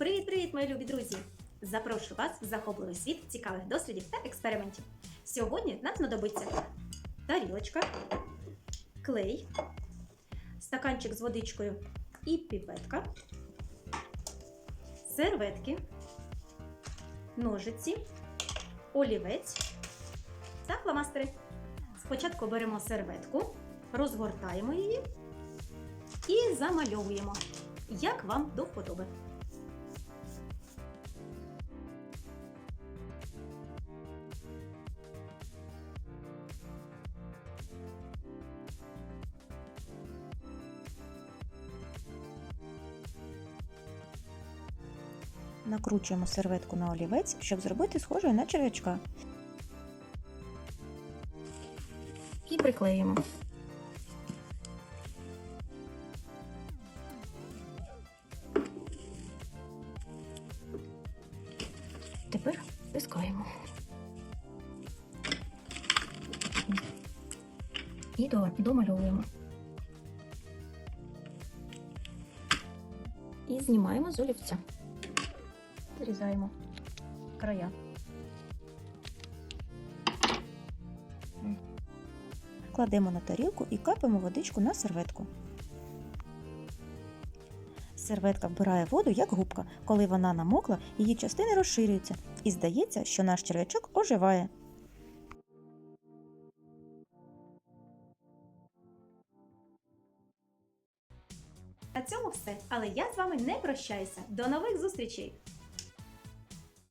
Привіт-привіт, мої любі друзі! Запрошую вас в захопливий світ цікавих дослідів та експериментів. Сьогодні нам знадобиться тарілочка, клей, стаканчик з водичкою і піпетка, серветки, ножиці, олівець та фломастери. Спочатку беремо серветку, розгортаємо її і замальовуємо, як вам до вподоби. Накручуємо серветку на олівець, щоб зробити схожою на черв'ячка. і приклеїмо. Тепер стискаємо. І домальовуємо. І знімаємо з олівця. Зрізаємо края. Кладемо на тарілку і капаємо водичку на серветку. Серветка вбирає воду як губка. Коли вона намокла, її частини розширюються, і здається, що наш черв'ячок оживає. На цьому все. Але я з вами не прощаюся. До нових зустрічей!